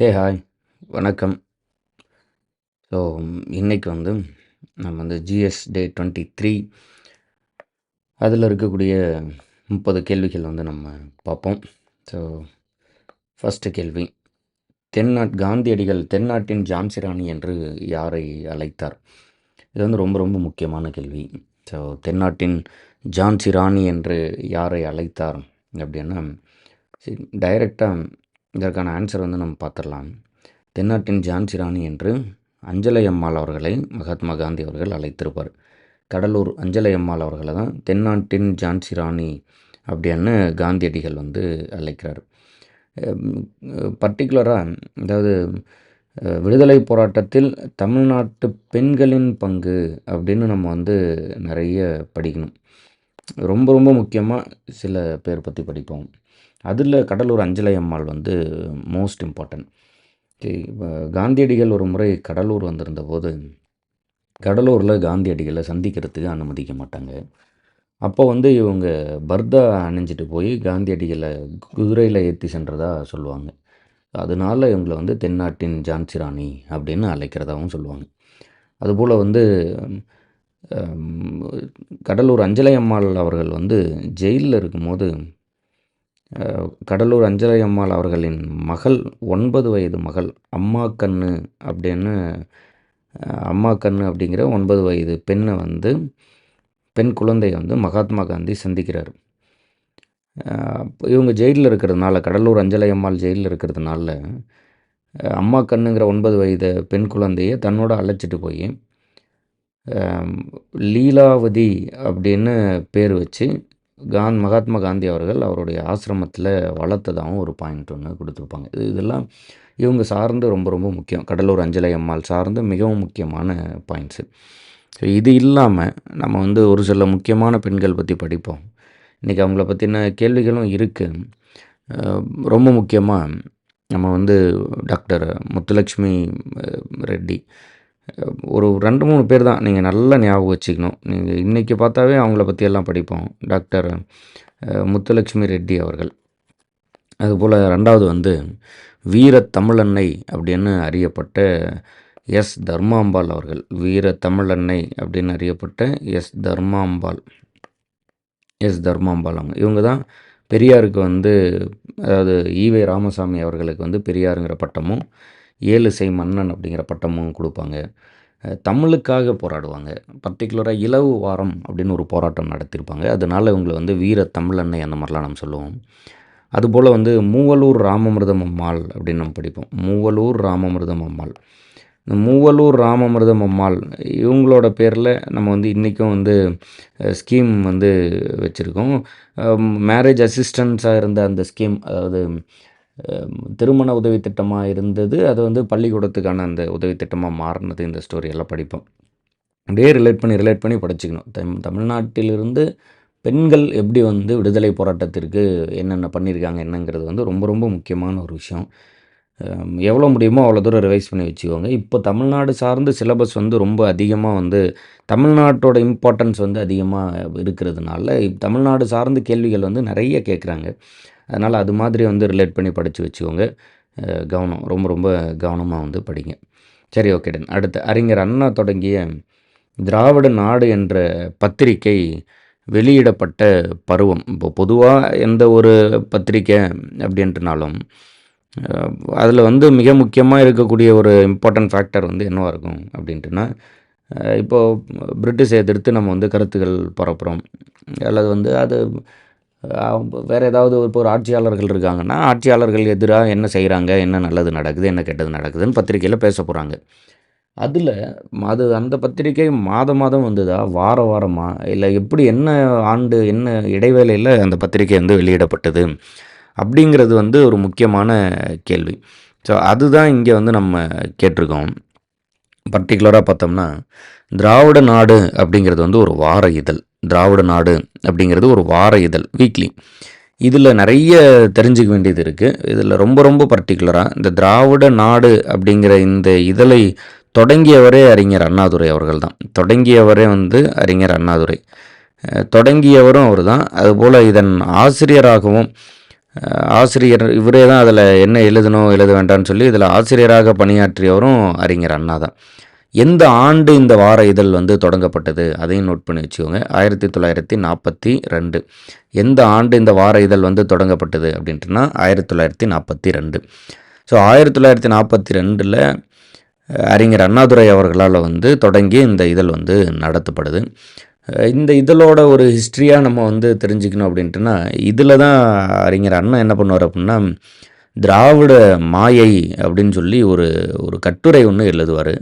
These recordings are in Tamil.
ஏ ஹாய் வணக்கம். ஸோ இன்றைக்கு வந்து நம்ம வந்து ஜிஎஸ் டே டுவெண்ட்டி த்ரீ அதில் இருக்கக்கூடிய முப்பது கேள்விகள் வந்து நம்ம பார்ப்போம். ஸோ ஃபஸ்ட்டு கேள்வி. தென்னாட் காந்தியடிகள் தென்னாட்டின் ஜான்சிராணி என்று யாரை அழைத்தார்? இது வந்து ரொம்ப ரொம்ப முக்கியமான கேள்வி. ஸோ தென்னாட்டின் ஜான்சி ராணி என்று யாரை அழைத்தார்? அப்படின்னா டைரெக்டாக இதற்கான ஆன்சர் வந்து நம்ம பார்த்துடலாம். தென்னாட்டின் ஜான்சி ராணி என்று அஞ்சலை அம்மாள் அவர்களை மகாத்மா காந்தி அவர்கள் அழைத்திருப்பார். கடலூர் அஞ்சலை அம்மாள் அவர்களை தான் தென்னாட்டின் ஜான்சி ராணி அப்படின்னு காந்தியடிகள் வந்து அழைக்கிறார். பர்டிகுலராக அதாவது விடுதலை போராட்டத்தில் தமிழ்நாட்டு பெண்களின் பங்கு அப்படின்னு நம்ம வந்து நிறைய படிக்கணும். ரொம்ப ரொம்ப முக்கியமாக சில பேர் பற்றி படிப்போம். அதில் கடலூர் அஞ்சலை அம்மாள் வந்து மோஸ்ட் இம்பார்ட்டன்ட் காந்தியடிகள் ஒரு முறை கடலூர் வந்திருந்த போது கடலூரில் காந்தியடிகளை சந்திக்கிறதுக்கு அனுமதிக்க மாட்டாங்க. அப்போ வந்து இவங்க பர்தா அணிஞ்சிட்டு போய் காந்தியடிகளை குதிரையில் ஏற்றி சென்றதா சொல்லுவாங்க. அதனால இவங்களை வந்து தென்னாட்டின் ஜான்சி ராணி அப்படின்னு அழைக்கிறதாகவும் சொல்லுவாங்க. அதுபோல் வந்து கடலூர் அஞ்சலை அம்மாள் அவர்கள் வந்து ஜெயிலில் இருக்கும்போது கடலூர் அஞ்சலை அம்மாள் அவர்களின் மகள் ஒன்பது வயது மகள் அம்மா கண்ணு அப்படின்னு அம்மா கண்ணு அப்படிங்கிற ஒன்பது வயது பெண்ணை வந்து பெண் குழந்தையை வந்து மகாத்மா காந்தி சந்திக்கிறார். இவங்க ஜெயிலில் இருக்கிறதுனால கடலூர் அஞ்சலை அம்மாள் ஜெயிலில் இருக்கிறதுனால அம்மா கண்ணுங்கிற ஒன்பது வயது பெண் குழந்தையை தன்னோட அழைச்சிட்டு போய் லீலாவதி அப்படின்னு பேர் வச்சு காந்த் மகாத்மா காந்தி அவர்கள் அவருடைய ஆசிரமத்தில் வளர்த்ததாகவும் ஒரு பாயிண்ட் ஒன்று கொடுத்துருப்பாங்க. இது இதெல்லாம் இவங்க சார்ந்து ரொம்ப ரொம்ப முக்கியம். கடலூர் அஞ்சலை அம்மாள் சார்ந்து மிகவும் முக்கியமான பாயிண்ட்ஸு ஸோ இது இல்லாமல் நம்ம வந்து ஒரு சில முக்கியமான பெண்கள் பற்றி படிப்போம். இன்றைக்கி அவங்கள பற்றின கேள்விகளும் இருக்குது ரொம்ப முக்கியமாக நம்ம வந்து டாக்டர் முத்துலக்ஷ்மி ரெட்டி ஒரு ரெண்டு மூணு பேர் தான். நீங்கள் நல்லா ஞாபகம் வச்சுக்கணும். நீங்கள் இன்றைக்கி பார்த்தாவே அவங்கள பற்றியெல்லாம் படிப்போம். டாக்டர் முத்துலட்சுமி ரெட்டி அவர்கள். அதுபோல் ரெண்டாவது வந்து வீர தமிழன்னை அப்படின்னு அறியப்பட்ட எஸ். தர்மாம்பாள் அவர்கள். வீர தமிழன்னை அப்படின்னு அறியப்பட்ட எஸ். தர்மாம்பாள். எஸ். தர்மாம்பாள் அவங்க. இவங்க தான் பெரியாருக்கு வந்து அதாவது ஈவே ராமசாமி அவர்களுக்கு வந்து பெரியாருங்கிற பட்டமும் ஏழு செய் மன்னன் அப்படிங்கிற பட்டமும் கொடுப்பாங்க. தமிழுக்காக போராடுவாங்க. பர்டிகுலராக இலவு வாரம் அப்படின்னு ஒரு போராட்டம் நடத்தியிருப்பாங்க. அதனால இவங்களை வந்து வீர தமிழன்னை அந்த மாதிரிலாம் நம்ம சொல்லுவோம். அதுபோல் வந்து மூவலூர் ராமமிருதம் அம்மாள் அப்படின்னு நம்ம படிப்போம். மூவலூர் ராமமிருதம் அம்மாள் இந்த மூவலூர் ராமமிருதம் அம்மாள் இவங்களோட பேரில் நம்ம வந்து இன்றைக்கும் வந்து ஸ்கீம் வந்து வச்சுருக்கோம். மேரேஜ் அசிஸ்டன்ஸாக இருந்த அந்த ஸ்கீம் அதாவது திருமண உதவி திட்டமாக இருந்தது. அது வந்து பள்ளிக்கூடத்துக்கான அந்த உதவி திட்டமாக மாறினது இந்த ஸ்டோரியெல்லாம் படிப்போம். அப்படியே ரிலேட் பண்ணி ரிலேட் பண்ணி படிச்சுக்கணும். தம் தமிழ்நாட்டிலிருந்து பெண்கள் எப்படி வந்து விடுதலை போராட்டத்திற்கு என்னென்ன பண்ணியிருக்காங்க என்னங்கிறது வந்து ரொம்ப ரொம்ப முக்கியமான ஒரு விஷயம். எவ்வளோ முடியுமோ அவ்வளோ தூரம் ரிவைஸ் பண்ணி வச்சுக்கோங்க. இப்போ தமிழ்நாடு சார்ந்து சிலபஸ் வந்து ரொம்ப அதிகமாக வந்து தமிழ்நாட்டோட இம்பார்ட்டன்ஸ் வந்து அதிகமாக இருக்கிறதுனால தமிழ்நாடு சார்ந்து கேள்விகள் வந்து நிறைய கேட்குறாங்க. அதனால் அது மாதிரி வந்து ரிலேட் பண்ணி படித்து வச்சுக்கோங்க. கவனம். ரொம்ப ரொம்ப கவனமாக வந்து படிங்க. சரி ஓகே டன் அடுத்து அறிஞர் அண்ணா தொடங்கிய திராவிட நாடு என்ற பத்திரிகை வெளியிடப்பட்ட பருவம். இப்போ பொதுவாக எந்த ஒரு பத்திரிக்கை அப்படின்ட்டுனாலும் அதில் வந்து மிக முக்கியமாக இருக்கக்கூடிய ஒரு இம்பார்ட்டன்ட் ஃபேக்டர் வந்து என்னவாக இருக்கும் அப்படின்ட்டுனா இப்போது பிரிட்டிஷை எதிர்த்து நம்ம வந்து கருத்துக்கள் பரப்புகிறோம் அல்லது வந்து அது வேறு ஏதாவது இப்போ ஒரு ஆட்சியாளர்கள் இருக்காங்கன்னா ஆட்சியாளர்கள் எதிராக என்ன செய்கிறாங்க என்ன நல்லது நடக்குது என்ன கெட்டது நடக்குதுன்னு பத்திரிக்கையில் பேச போகிறாங்க அதில் அது அந்த பத்திரிக்கை மாதம் மாதம் வந்ததா வார வாரமாக இல்லை எப்படி என்ன ஆண்டு என்ன இடைவேளையில் அந்த பத்திரிக்கை வந்து வெளியிடப்பட்டது அப்படிங்கிறது வந்து ஒரு முக்கியமான கேள்வி. ஸோ அதுதான் இங்கே வந்து நம்ம கேட்டிருக்கோம். பர்டிகுலராக பார்த்தோம்னா திராவிட நாடு அப்படிங்கிறது வந்து ஒரு வார இதழ். திராவிட நாடு அப்படிங்கிறது ஒரு வார இதழ் வீக்லி இதில் நிறைய தெரிஞ்சுக்க வேண்டியது இருக்குது இதில் ரொம்ப ரொம்ப பர்டிகுலராக இந்த திராவிட நாடு அப்படிங்கிற இந்த இதழை தொடங்கியவரே அறிஞர் அண்ணாதுரை அவர்கள் தான். தொடங்கியவரே வந்து அறிஞர் அண்ணாதுரை. தொடங்கியவரும் அவர் தான் அதுபோல் இதன் ஆசிரியராகவும் ஆசிரியர் இவரே தான் அதில் என்ன எழுதணும் எழுத வேண்டாம்னு சொல்லி இதில் ஆசிரியராக பணியாற்றியவரும் அறிஞர் அண்ணா தான் எந்த ஆண்டு இந்த வார இதழ் வந்து தொடங்கப்பட்டது? அதையும் நோட் பண்ணி வச்சுக்கோங்க. ஆயிரத்தி தொள்ளாயிரத்தி நாற்பத்தி ரெண்டு. எந்த ஆண்டு இந்த வார இதழ் வந்து தொடங்கப்பட்டது அப்படின்ட்டுனா ஆயிரத்தி தொள்ளாயிரத்தி நாற்பத்தி ரெண்டு. ஸோ ஆயிரத்தி தொள்ளாயிரத்தி நாற்பத்தி ரெண்டில் அறிஞர் அண்ணாதுரை அவர்களால் வந்து தொடங்கி இந்த இதழ் வந்து நடத்தப்படுது. இந்த இதழோட ஒரு ஹிஸ்ட்ரியாக நம்ம வந்து தெரிஞ்சுக்கணும் அப்படின்ட்டுனா இதில் தான் அறிஞர் அண்ணன் என்ன பண்ணுவார் அப்படின்னா திராவிட மாயை அப்படின்னு சொல்லி ஒரு ஒரு கட்டுரை ஒன்று எழுதுவார்.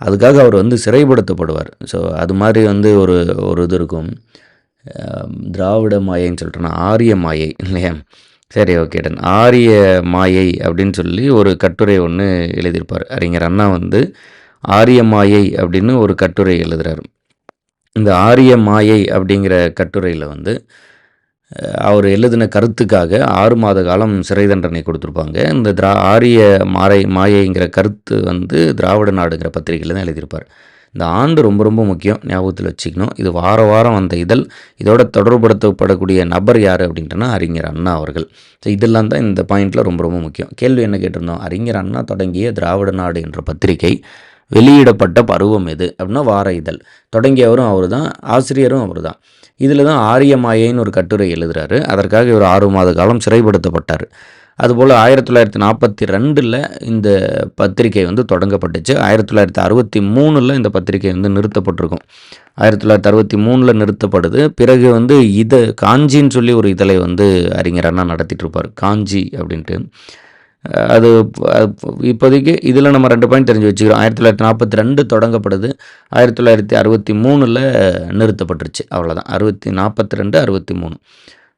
அதுக்காக அவர் வந்து சிறைப்படுத்தப்படுவார். ஸோ அது மாதிரி வந்து ஒரு ஒரு இது இருக்கும். திராவிட மாயைன்னு சொல்லிட்டோன்னா ஆரிய மாயை இல்லையா? சரி ஓகே டன் ஆரிய மாயை அப்படின்னு சொல்லி ஒரு கட்டுரை ஒன்று எழுதியிருப்பார். அறிஞர் அண்ணா வந்து ஆரிய மாயை அப்படின்னு ஒரு கட்டுரை எழுதுகிறார் இந்த ஆரிய மாயை அப்படிங்கிற கட்டுரையில் வந்து அவர் எழுதின கருத்துக்காக ஆறு மாத காலம் சிறை தண்டனை கொடுத்துருப்பாங்க. இந்த திரா ஆரிய மாறை மாயைங்கிற கருத்து வந்து திராவிட நாடுங்கிற பத்திரிகையில் தான் எழுதியிருப்பார். இந்த ஆண்டு ரொம்ப ரொம்ப முக்கியம் ஞாபகத்தில் வச்சுக்கணும். இது வார வாரம் வந்த இதழ். இதோட தொடர்படுத்தப்படக்கூடிய நபர் யார் அப்படின்ட்டுனா அறிஞர் அண்ணா அவர்கள். ஸோ இதெல்லாம் தான் இந்த பாயிண்டில் ரொம்ப ரொம்ப முக்கியம். கேள்வி என்ன கேட்டிருந்தோம்? அறிஞர் அண்ணா தொடங்கிய திராவிட நாடு என்ற பத்திரிகை வெளியிடப்பட்ட பருவம் எது? அப்படின்னா வார இதழ். தொடங்கியவரும் அவர் தான் ஆசிரியரும் அவர் தான் இதில் தான் ஆரியமாயைன்னு ஒரு கட்டுரை எழுதுறாரு. அதற்காக இவர் ஆறு மாத காலம் சிறைப்படுத்தப்பட்டார். அதுபோல் ஆயிரத்தி தொள்ளாயிரத்தி நாற்பத்தி ரெண்டில் இந்த பத்திரிகை வந்து தொடங்கப்பட்டுச்சு. ஆயிரத்தி தொள்ளாயிரத்தி அறுபத்தி மூணில் இந்த பத்திரிகை வந்து நிறுத்தப்பட்டிருக்கும். ஆயிரத்தி தொள்ளாயிரத்தி அறுபத்தி மூணில் நிறுத்தப்படுது. பிறகு வந்து இதை காஞ்சின்னு சொல்லி ஒரு இதழை வந்து அறிஞர் அண்ணா நடத்திட்டு இருப்பார். காஞ்சி அப்படின்ட்டு. அது இப்போதைக்கு இதில் நம்ம ரெண்டு பாயிண்ட் தெரிஞ்சு வச்சுக்கிறோம். ஆயிரத்தி தொள்ளாயிரத்தி நாற்பத்தி ரெண்டு தொடங்கப்படுது. ஆயிரத்தி தொள்ளாயிரத்தி அறுபத்தி மூணில் நிறுத்தப்பட்டுருச்சு. அவ்வளோதான் அறுபத்தி நாற்பத்தி ரெண்டு அறுபத்தி மூணு.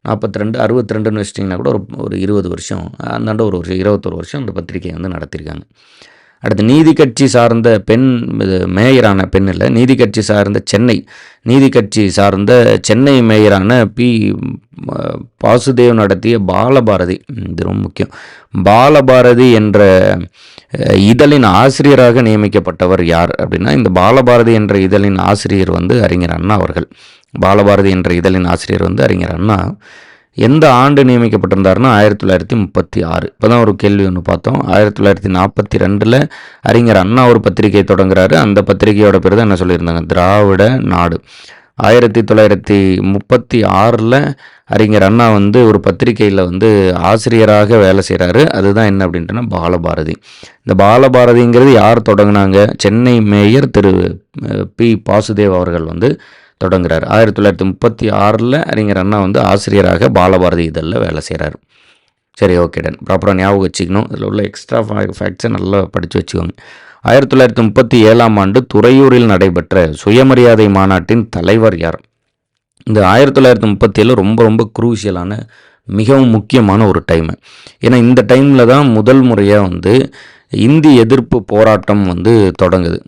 நாற்பத்தி ரெண்டு அறுபத்தி ரெண்டுன்னு வச்சிட்டிங்கன்னா கூட ஒரு ஒரு இருபது வருஷம் அந்தாண்ட ஒரு வருஷம் இருபத்தொரு வருஷம் அந்த பத்திரிகையை வந்து நடத்தியிருக்காங்க. அடுத்து நீதி கட்சி சார்ந்த பெண் இது மேயரான பெண் இல்லை நீதி கட்சி சார்ந்த சென்னை. நீதி கட்சி சார்ந்த சென்னை மேயரான பி ம, வாசுதேவ் நடத்திய பாலபாரதி. இது ரொம்ப முக்கியம். பாலபாரதி என்ற இதழின் ஆசிரியராக நியமிக்கப்பட்டவர் யார் அப்படின்னா இந்த பாலபாரதி என்ற இதழின் ஆசிரியர் வந்து அறிஞர் அண்ணா அவர்கள். பாலபாரதி என்ற இதழின் ஆசிரியர் வந்து அறிஞர் அண்ணா. எந்த ஆண்டு நியமிக்கப்பட்டிருந்தாருன்னா ஆயிரத்தி தொள்ளாயிரத்தி முப்பத்தி ஆறு. இப்போ தான் ஒரு கேள்வி ஒன்று பார்த்தோம். ஆயிரத்தி தொள்ளாயிரத்தி நாற்பத்தி ரெண்டில் அறிஞர் அண்ணா ஒரு பத்திரிகை தொடங்குறாரு. அந்த பத்திரிகையோட பேர் தான் என்ன சொல்லியிருந்தாங்க? திராவிட நாடு. ஆயிரத்தி தொள்ளாயிரத்தி முப்பத்தி ஆறில் அறிஞர் அண்ணா வந்து ஒரு பத்திரிகையில் வந்து ஆசிரியராக வேலை செய்கிறாரு அதுதான் என்ன அப்படின்ட்டுனா பாலபாரதி. இந்த பாலபாரதிங்கிறது யார் தொடங்கினாங்க? Chennai mayor Thiru P. Basudev அவர்கள் வந்து தொடங்குறாரு. ஆயிரத்தி தொள்ளாயிரத்தி முப்பத்தி ஆறில் அறிஞர் அண்ணா வந்து ஆசிரியராக பாலபாரதி இதழில் வேலை செய்கிறார் சரி ஓகே டன் ப்ராப்பராக ஞாபகம் வச்சுக்கணும். இதில் உள்ள எக்ஸ்ட்ரா ஃபேக்ட்ஸை நல்லா படித்து வச்சுக்கோங்க. ஆயிரத்தி தொள்ளாயிரத்தி முப்பத்தி ஏழாம் ஆண்டு துறையூரில் நடைபெற்ற சுயமரியாதை மாநாட்டின் தலைவர் யார்? இந்த ஆயிரத்தி தொள்ளாயிரத்தி முப்பத்தி ஏழு ரொம்ப ரொம்ப குரூஷியலான மிகவும் முக்கியமான ஒரு டைமு ஏன்னா இந்த டைமில் தான் முதல் முறையாக வந்து இந்தி எதிர்ப்பு போராட்டம் வந்து தொடங்குது.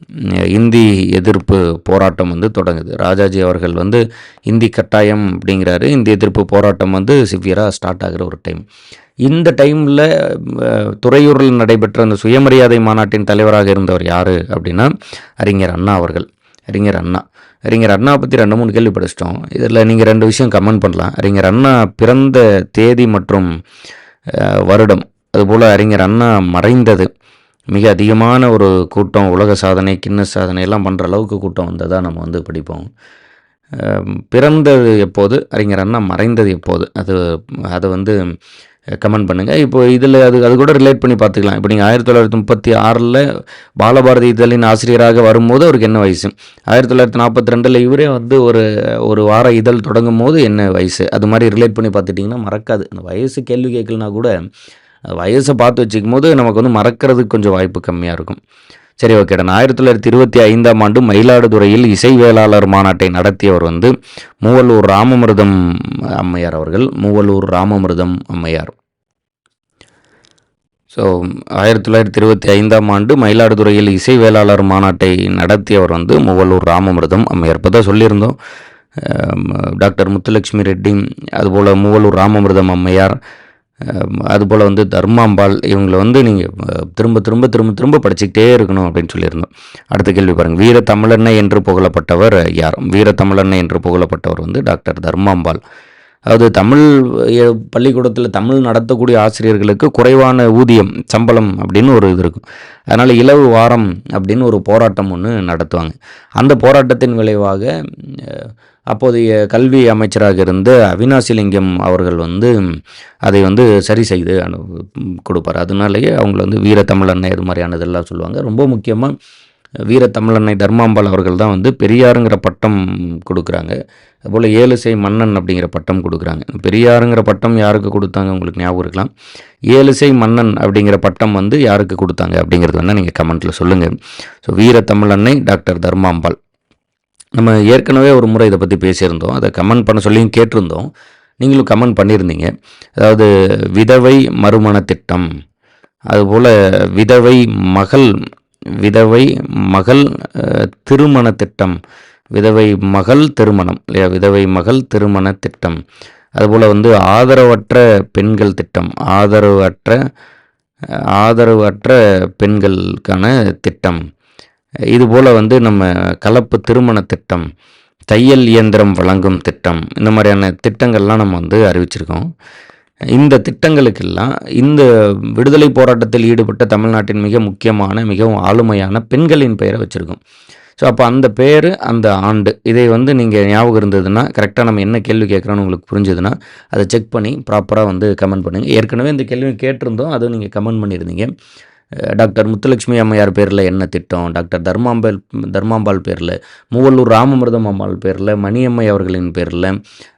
இந்தி எதிர்ப்பு போராட்டம் வந்து தொடங்குது. ராஜாஜி அவர்கள் வந்து இந்தி கட்டாயம் அப்படிங்கிறாரு. இந்தி எதிர்ப்பு போராட்டம் வந்து சிவியராக ஸ்டார்ட் ஆகிற ஒரு டைம் இந்த டைமில் துறையூரில் நடைபெற்ற அந்த சுயமரியாதை மாநாட்டின் தலைவராக இருந்தவர் யார் அப்படின்னா அறிஞர் அண்ணா அவர்கள். அறிஞர் அண்ணா. அறிஞர் அண்ணா பற்றி ரெண்டு மூணு கேள்வி படிச்சிட்டோம் இதில் நீங்கள் ரெண்டு விஷயம் கமெண்ட் பண்ணலாம். அறிஞர் அண்ணா பிறந்த தேதி மற்றும் வருடம். அதுபோல் அறிஞர் அண்ணா மறைந்தது. மிக அதிகமான ஒரு கூட்டம் உலக சாதனை கின்னஸ் சாதனை எல்லாம் பண்ணுற அளவுக்கு கூட்டம் வந்ததாக நம்ம வந்து படிப்போம். பிறந்தது எப்போது? அறிஞர் அண்ணா மறைந்தது எப்போது? அது அதை வந்து கமெண்ட் பண்ணுங்கள் இப்போ இதில் அது அது கூட ரிலேட் பண்ணி பார்த்துக்கலாம். இப்போ நீங்கள் ஆயிரத்தி தொள்ளாயிரத்தி முப்பத்தி ஆறில் பாலபாரதி இதழின் ஆசிரியராக வரும்போது அவருக்கு என்ன வயசு? ஆயிரத்தி தொள்ளாயிரத்தி நாற்பத்தி ரெண்டில் இவரே வந்து ஒரு ஒரு வார இதழ் தொடங்கும் போது என்ன வயசு? அது மாதிரி ரிலேட் பண்ணி பார்த்துட்டிங்கன்னா மறக்காது. அந்த வயசு கேள்வி கேட்கலனா கூட வயசை பார்த்து வச்சுக்கும் போது நமக்கு வந்து மறக்கிறதுக்கு கொஞ்சம் வாய்ப்பு கம்மியாக இருக்கும். சரி ஓகேடா ஆயிரத்தி தொள்ளாயிரத்தி இருபத்தி ஐந்தாம் ஆண்டு மயிலாடுதுறையில் இசை வேளாளர் மாநாட்டை நடத்தியவர் வந்து மூவலூர் ராமமிருதம் அம்மையார் அவர்கள். மூவலூர் ராமமிருதம் அம்மையார். ஸோ ஆயிரத்தி தொள்ளாயிரத்தி இருபத்தி ஐந்தாம் ஆண்டு மயிலாடுதுறையில் இசை வேளாளர் மாநாட்டை நடத்தியவர் வந்து மூவலூர் ராமமிருதம் அம்மையார். இப்போ தான் சொல்லியிருந்தோம். டாக்டர் முத்துலட்சுமி ரெட்டி அதுபோல் மூவலூர் ராமமிருதம் அம்மையார் அதுபோல் வந்து தர்மாம்பாள் இவங்களை வந்து நீங்கள் திரும்ப திரும்ப திரும்ப திரும்ப படிச்சுக்கிட்டே இருக்கணும் அப்படின்னு சொல்லியிருந்தோம். அடுத்த கேள்வி பாருங்கள் வீர தமிழன்னை என்று புகழப்பட்டவர் யார்? வீர தமிழன்னை என்று புகழப்பட்டவர் வந்து டாக்டர் தர்மாம்பாள். அதாவது தமிழ் பள்ளிக்கூடத்தில் தமிழ் நடத்தக்கூடிய ஆசிரியர்களுக்கு குறைவான ஊதியம் சம்பளம் அப்படின்னு ஒரு இது இருக்கும். அதனால் இலவு வாரம் அப்படின்னு ஒரு போராட்டம் ஒன்று நடத்துவாங்க. அந்த போராட்டத்தின் விளைவாக அப்போதைய கல்வி அமைச்சராக இருந்த அவினாசிலிங்கம் அவர்கள் வந்து அதை வந்து சரி செய்து அனு கொடுப்பார். அதனாலேயே அவங்கள வந்து வீரத்தமிழன்னை இது மாதிரியானதெல்லாம் சொல்லுவாங்க. ரொம்ப முக்கியமாக வீரத்தமிழன்னை தர்மாம்பாள் அவர்கள் தான் வந்து பெரியாருங்கிற பட்டம் கொடுக்குறாங்க. அதுபோல் ஏழுசை மன்னன் அப்படிங்கிற பட்டம் கொடுக்குறாங்க. பெரியாருங்கிற பட்டம் யாருக்கு கொடுத்தாங்க? உங்களுக்கு ஞாபகம் இருக்கலாம். ஏழுசை மன்னன் அப்படிங்கிற பட்டம் வந்து யாருக்கு கொடுத்தாங்க அப்படிங்கிறது வேணால் நீங்கள் கமெண்ட்டில் சொல்லுங்கள் ஸோ வீரத்தமிழன்னை டாக்டர் தர்மாம்பாள். நம்ம ஏற்கனவே ஒரு முறை இதை பற்றி பேசியிருந்தோம். அதை கமெண்ட் பண்ண சொல்லியும் கேட்டிருந்தோம். நீங்களும் கமெண்ட் பண்ணியிருந்தீங்க. அதாவது விதவை மறுமண திட்டம். அதுபோல் விதவை மகள் விதவை மகள் திருமண திட்டம். விதவை மகள் திருமணம் இல்லையா? விதவை மகள் திருமண திட்டம். அதுபோல் வந்து ஆதரவற்ற பெண்கள் திட்டம். ஆதரவற்ற ஆதரவற்ற பெண்களுக்கான திட்டம். இதுபோல் வந்து நம்ம கலப்பு திருமண திட்டம் தையல் இயந்திரம் வழங்கும் திட்டம் இந்த மாதிரியான திட்டங்கள்லாம் நம்ம வந்து அறிவிச்சிருக்கோம். இந்த திட்டங்களுக்கெல்லாம் இந்த விடுதலை போராட்டத்தில் ஈடுபட்ட தமிழ்நாட்டின் மிக முக்கியமான மிகவும் ஆளுமையான பெண்களின் பெயரை வச்சுருக்கோம். ஸோ அப்போ அந்த பேர் அந்த ஆண்டு இதை வந்து நீங்கள் ஞாபகம் இருந்ததுன்னா கரெக்டாக நம்ம என்ன கேள்வி கேட்குறோன்னு உங்களுக்கு புரிஞ்சுதுன்னா அதை செக் பண்ணி ப்ராப்பராக வந்து கமெண்ட் பண்ணுங்கள் ஏற்கனவே இந்த கேள்வி கேட்டிருந்தோம் அதுவும் நீங்கள் கமெண்ட் பண்ணியிருந்தீங்க. டாக்டர் முத்துலட்சுமி அம்மையார் பேரில் என்ன திட்டம்? டாக்டர் தர்மாம்பாள் தர்மாம்பாள் பேரில் மூவல்லூர் ராமமிருதம் அம்மாள் பேரில் மணியம்மை அவர்களின் பேரில்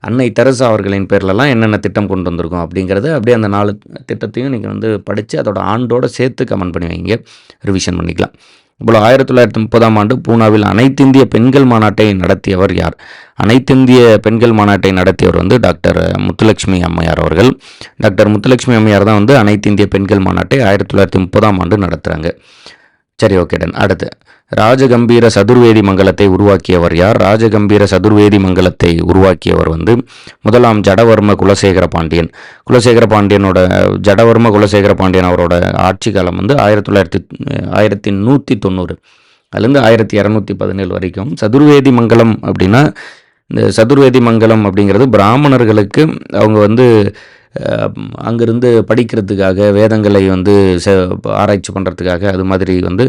அன்னை தெரசா அவர்களின் பேர்லலாம் என்னென்ன திட்டம் கொண்டு வந்திருக்கோம் அப்படிங்கிறத அப்படியே அந்த நாலு திட்டத்தையும் நீங்கள் வந்து படித்து அதோட ஆண்டோடு சேர்த்து கமெண்ட் பண்ணி வைங்க. ரிவிஷன் பண்ணிக்கலாம். இப்போ ஆயிரத்தி தொள்ளாயிரத்தி முப்பதாம் ஆண்டு பூனாவில் அனைத்திந்திய பெண்கள் மாநாட்டை நடத்தியவர் யார்? அனைத்திந்திய பெண்கள் மாநாட்டை நடத்தியவர் வந்து டாக்டர் முத்துலட்சுமி அம்மையார் அவர்கள். டாக்டர் முத்துலட்சுமி அம்மையார் தான் வந்து அனைத்திந்திய பெண்கள் மாநாட்டை ஆயிரத்தி தொள்ளாயிரத்தி முப்பதாம் ஆண்டு நடத்துகிறாங்க சரி ஓகே டன் அடுத்து. ராஜகம்பீர சதுர்வேதி மங்கலத்தை உருவாக்கியவர் யார்? ராஜகம்பீர சதுர்வேதி மங்கலத்தை உருவாக்கியவர் வந்து முதலாம் ஜடவர்ம குலசேகர பாண்டியன். குலசேகர பாண்டியனோட ஜடவர்ம குலசேகர பாண்டியன் அவரோட ஆட்சி காலம் வந்து ஆயிரத்தி தொள்ளாயிரத்தி ஆயிரத்தி நூற்றி தொண்ணூறு அதுலேருந்து ஆயிரத்தி இரநூத்தி பதினேழு வரைக்கும். சதுர்வேதி மங்கலம் அப்படின்னா இந்த சதுர்வேதி மங்கலம் அப்படிங்கிறது பிராமணர்களுக்கு அவங்க வந்து அங்கிருந்து படிக்கிறதுக்காக வேதங்களை வந்து ஆராய்ச்சி பண்ணுறதுக்காக அது மாதிரி வந்து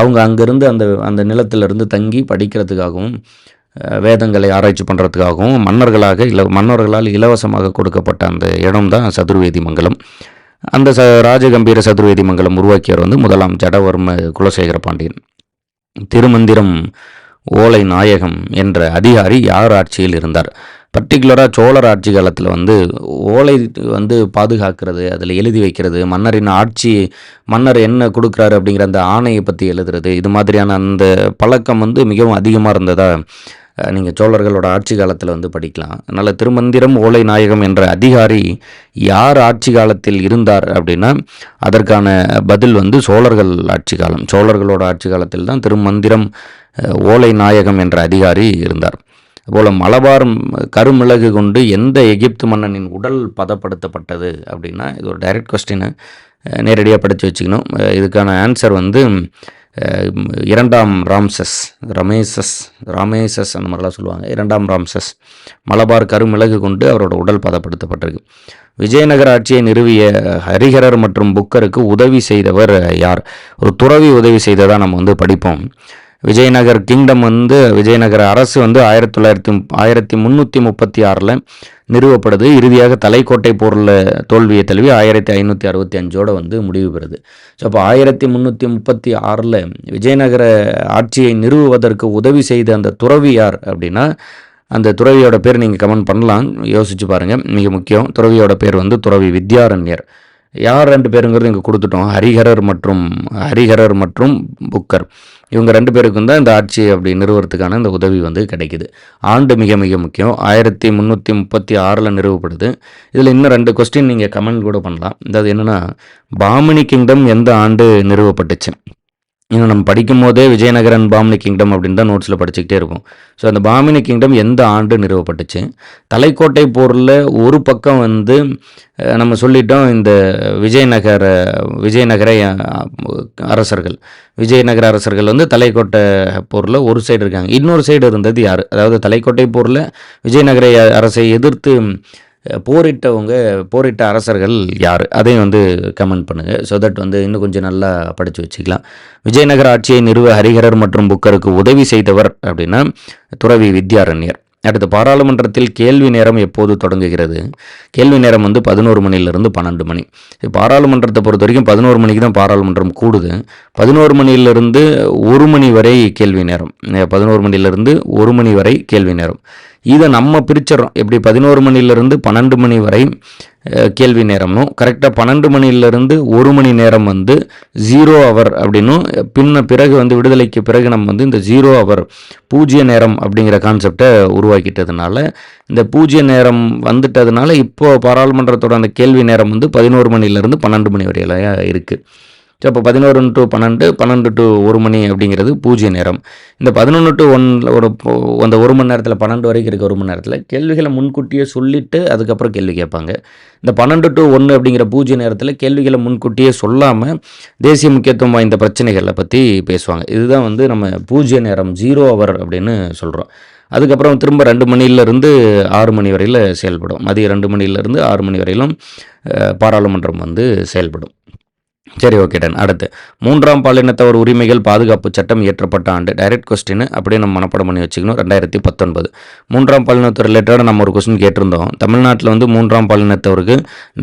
அவங்க அங்கேருந்து அந்த அந்த நிலத்திலிருந்து தங்கி படிக்கிறதுக்காகவும் வேதங்களை ஆராய்ச்சி பண்ணுறதுக்காகவும் மன்னர்களாக இல மன்னர்களால் இலவசமாக கொடுக்கப்பட்ட அந்த இடம் தான் சதுர்வேதி மங்கலம். அந்த ச ராஜகம்பீர சதுர்வேதி மங்கலம் உருவாக்கியவர் வந்து முதலாம் ஜடவர்ம குலசேகர பாண்டியன். திருமந்திரம் ஓலை நாயகம் என்ற அதிகாரி யார் ஆட்சியில் இருந்தார்? பர்டிகுலராக சோழர் ஆட்சி காலத்தில் வந்து ஓலை வந்து பாதுகாக்கிறது அதில் எழுதி வைக்கிறது மன்னரின் ஆட்சி மன்னர் என்ன கொடுக்குறாரு அப்படிங்கிற அந்த ஆணையை பற்றி எழுதுறது இது மாதிரியான அந்த பழக்கம் வந்து மிகவும் அதிகமாக இருந்ததாக நீங்கள் சோழர்களோட ஆட்சி காலத்தில் வந்து படிக்கலாம். அதனால் திருமந்திரம் ஓலை நாயகம் என்ற அதிகாரி யார் ஆட்சி காலத்தில் இருந்தார் அப்படின்னா அதற்கான பதில் வந்து சோழர்கள் ஆட்சி காலம் சோழர்களோட ஆட்சி காலத்தில் தான் திருமந்திரம் ஓலை நாயகம் என்ற அதிகாரி இருந்தார். அதுபோல் மலபார் கருமிளகு கொண்டு எந்த எகிப்து மன்னனின் உடல் பதப்படுத்தப்பட்டது அப்படின்னா இது ஒரு டைரக்ட் கொஸ்டின்னு நேரடியாக படித்து வச்சுக்கணும். இதுக்கான ஆன்சர் வந்து இரண்டாம் ராம்சஸ் ரமேசஸ் ராமேசஸ் அந்த மாதிரிலாம் சொல்லுவாங்க. இரண்டாம் ராம்சஸ் மலபார் கருமிளகு கொண்டு அவரோட உடல் பதப்படுத்தப்பட்டிருக்கு. விஜயநகர ஆட்சியை நிறுவிய ஹரிஹரர் மற்றும் புக்கருக்கு உதவி செய்தவர் யார்? ஒரு துறவி உதவி செய்ததாக நம்ம வந்து படிப்போம். விஜயநகர் கிங்டம் வந்து விஜயநகர அரசு வந்து ஆயிரத்தி தொள்ளாயிரத்தி ஆயிரத்தி முந்நூற்றி முப்பத்தி ஆறில் நிறுவப்படுது இறுதியாக தலைக்கோட்டை போரில் தோல்வியை தழுவி ஆயிரத்தி ஐநூற்றி அறுபத்தி அஞ்சோடு வந்து முடிவு பெறுது. ஸோ அப்போ ஆயிரத்தி முந்நூற்றி முப்பத்தி ஆறில் விஜயநகர ஆட்சியை நிறுவுவதற்கு உதவி செய்த அந்த துறவி யார் அப்படின்னா அந்த துறவியோட பேர் நீங்கள் கமெண்ட் பண்ணலாம். யோசிச்சு பாருங்கள் மிக முக்கியம். துறவியோட பேர் வந்து துறவி வித்யாரண்யர். யார் ரெண்டு பேருங்கிறது இங்கே கொடுத்துட்டோம். ஹரிஹரர் மற்றும் ஹரிஹரர் மற்றும் புக்கர். இவங்க ரெண்டு பேருக்கும் தான் இந்த ஆட்சி அப்படி நிறுவறதுக்கான இந்த உதவி வந்து கிடைக்குது. ஆண்டு மிக மிக முக்கியம். ஆயிரத்தி முந்நூற்றி முப்பத்தி ஆறில் நிறுவப்படுது. இதில் இன்னும் ரெண்டு கொஸ்டின் நீங்கள் கமெண்ட் கூட பண்ணலாம். அதாவது என்னென்னா பாமினி கிங்டம் எந்த ஆண்டு நிறுவப்பட்டுச்சு? இன்னும் நம்ம படிக்கும் போதே விஜயநகரன் பாமினி கிங்டம் அப்படின்னு தான் நோட்ஸில் படிச்சுக்கிட்டே இருக்கும். ஸோ அந்த பாமினி கிங்டம் எந்த ஆண்டு நிறுவப்பட்டுச்சு? தலைக்கோட்டை போரில் ஒரு பக்கம் வந்து நம்ம சொல்லிட்டோம் இந்த விஜயநகர விஜயநகர அரசர்கள். விஜயநகர அரசர்கள் வந்து தலைக்கோட்டை போரில் ஒரு சைடு இருக்காங்க. இன்னொரு சைடு இருந்தது யார்? அதாவது தலைக்கோட்டை போரில் விஜயநகர அரசை எதிர்த்து போரிட்டவங்க போரிட்ட அரசர்கள் யார்? அதையும் வந்து கமெண்ட் பண்ணுங்கள் ஸோ தட் வந்து இன்னும் கொஞ்சம் நல்லா படித்து வச்சுக்கலாம். விஜயநகர ஆட்சியை நிறுவ ஹரிஹரர் மற்றும் புக்கருக்கு உதவி செய்தவர் அப்படின்னா துறவி வித்யாரண்யர். அடுத்து பாராளுமன்றத்தில் கேள்வி நேரம் எப்போது தொடங்குகிறது? கேள்வி நேரம் வந்து பதினோரு மணிலேருந்து பன்னெண்டு மணி. பாராளுமன்றத்தை பொறுத்த வரைக்கும் பதினோரு மணிக்கு தான் பாராளுமன்றம் கூடுது. பதினோரு மணியிலிருந்து ஒரு மணி வரை கேள்வி நேரம். பதினோரு மணியிலிருந்து ஒரு மணி வரை கேள்வி நேரம். இதை நம்ம பிரிச்சிடறோம். எப்படி பதினோரு மணிலேருந்து பன்னெண்டு மணி வரை கேள்வி நேரம்னும் கரெக்டாக பன்னெண்டு மணிலேருந்து ஒரு மணி நேரம் வந்து ஜீரோ அவர் அப்படின்னும் பின்ன பிறகு வந்து விடுதலைக்கு பிறகு நம்ம வந்து இந்த ஜீரோ அவர் பூஜ்ய நேரம் அப்படிங்கிற கான்செப்டை உருவாக்கிட்டதுனால இந்த பூஜ்ய நேரம் வந்துட்டதுனால இப்போது பாராளுமன்றத்தோட அந்த கேள்வி நேரம் வந்து பதினோரு மணிலேருந்து பன்னெண்டு மணி வரையில இருக்குது ஸோ அப்போ பதினோரு டு பன்னெண்டு பன்னெண்டு டு ஒரு மணி அப்படிங்கிறது பூஜ்ய நேரம். இந்த பதினொன்று டு ஒன் ஒரு அந்த ஒரு மணி நேரத்தில் பன்னெண்டு வரைக்கும் இருக்க ஒரு மணி நேரத்தில் கேள்விகளை முன்கூட்டியே சொல்லிவிட்டு அதுக்கப்புறம் கேள்வி கேட்பாங்க. இந்த பன்னெண்டு டு ஒன்று அப்படிங்கிற பூஜ்ய நேரத்தில் கேள்விகளை முன்கூட்டியே சொல்லாமல் தேசிய முக்கியத்துவம் வாய்ந்த பிரச்சனைகளை பற்றி பேசுவாங்க. இதுதான் வந்து நம்ம பூஜ்ய நேரம் ஜீரோ அவர் அப்படின்னு சொல்கிறோம் அதுக்கப்புறம் திரும்ப ரெண்டு மணிலேருந்து ஆறு மணி வரையில் செயல்படும். மதியம் ரெண்டு மணிலேருந்து ஆறு மணி வரையிலும் பாராளுமன்றம் வந்து செயல்படும். சரி ஓகே டன் அடுத்து மூன்றாம் பாலினத்தவர் உரிமைகள் பாதுகாப்பு சட்டம் இயற்றப்பட்ட ஆண்டு. டைரக்ட் கொஸ்டின் அப்படியே நம்ம மனப்படம் பண்ணி வச்சுக்கணும். ரெண்டாயிரத்தி பத்தொன்பது. மூன்றாம் பாலினத்தவர் ரிலேட்டடாக நம்ம ஒரு கொஸ்டின் கேட்டிருந்தோம். தமிழ்நாட்டில் வந்து மூன்றாம் பாலினத்தவருக்கு